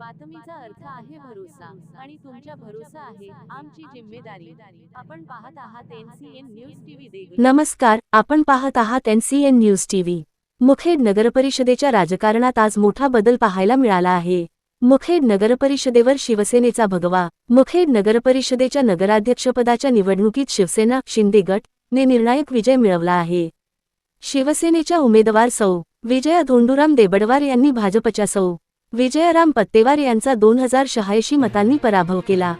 बातमीचा अर्थ आहे भरोसा आणि तुमच्या भरोसा आहे आमची जिम्मेदारी. आपण पाहत आहात एनसीएन न्यूज टीव्ही देगलूर. नमस्कार आपण पाहत आहात एनसीएन न्यूज टीव्ही. मुखेड नगरपरिषदेच्या राजकारणात आज मोठा बदल पाहायला मिळाला आहे. मुखेड नगरपरिषदेवर शिवसेनेचा भगवा मुखेड नगरपरिषदेच्या नगराध्यक्षपदाच्या निवडणुकीत शिवसेना शिंदे गट ने निर्णायक विजय मिळवला आहे. शिवसेनेच्या उमेदवार सौ विजया धोंडुराम देबडवार यांनी भाजपच्या सौ विजयराम पत्तेवार यांचा दोन हजार शहाऐंशी मतांनी पराभव केला.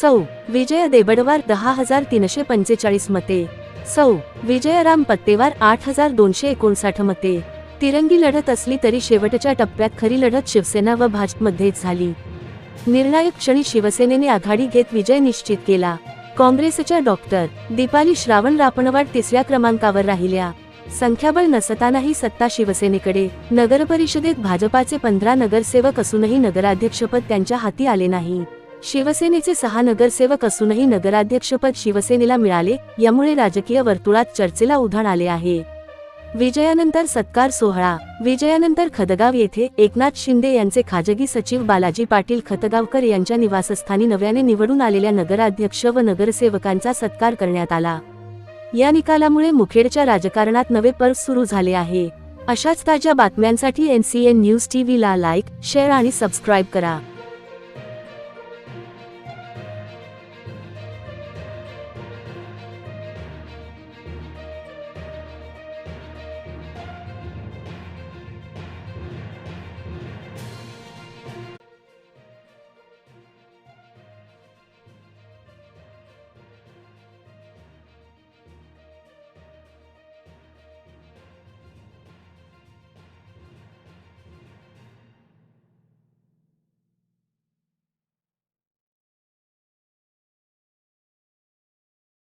सौ. विजय देबडवार दहा हजार तीनशे पंचेचाळीस मते. सौ. विजयराम पत्तेवार आठ हजार दोनशे एकोणसाठ मते. तिरंगी लढत असली तरी शेवटच्या टप्प्यात खरी लढत शिवसेना व भाजपमध्येच झाली. निर्णायक क्षणी शिवसेनेने आघाडी घेत विजय निश्चित केला. काँग्रेसच्या डॉक्टर दीपाली श्रावण रापणवाड तिसऱ्या क्रमांकावर राहिल्या. संख्याबळ नसतानाही सत्ता शिवसेनेकडे. नगरपरिषदेत भाजपाचे पंधरा नगरसेवक असूनही नगराध्यक्षपद त्यांच्या हाती आले नाही. शिवसेनेचे सहा नगरसेवक असूनही नगराध्यक्षपद शिवसेनेला मिळाले यामुळे राजकीय वर्तुळात चर्चेला उधाण आले आहे. विजयानंतर सत्कार सोहळा. विजयानंतर खदगाव येथे एकनाथ शिंदे यांचे खाजगी सचिव बालाजी पाटील खतगावकर यांच्या निवासस्थानी नव्याने निवडून आलेल्या नगराध्यक्ष व नगरसेवकांचा सत्कार करण्यात आला. या निकालामुळे मुखेडच्या राजकारणात नवे पर्व सुरू झाले आहे. अशाच ताज्या बातम्यांसाठी एनसीएन न्यूज टीव्हीला लाईक शेअर आणि सबस्क्राईब करा.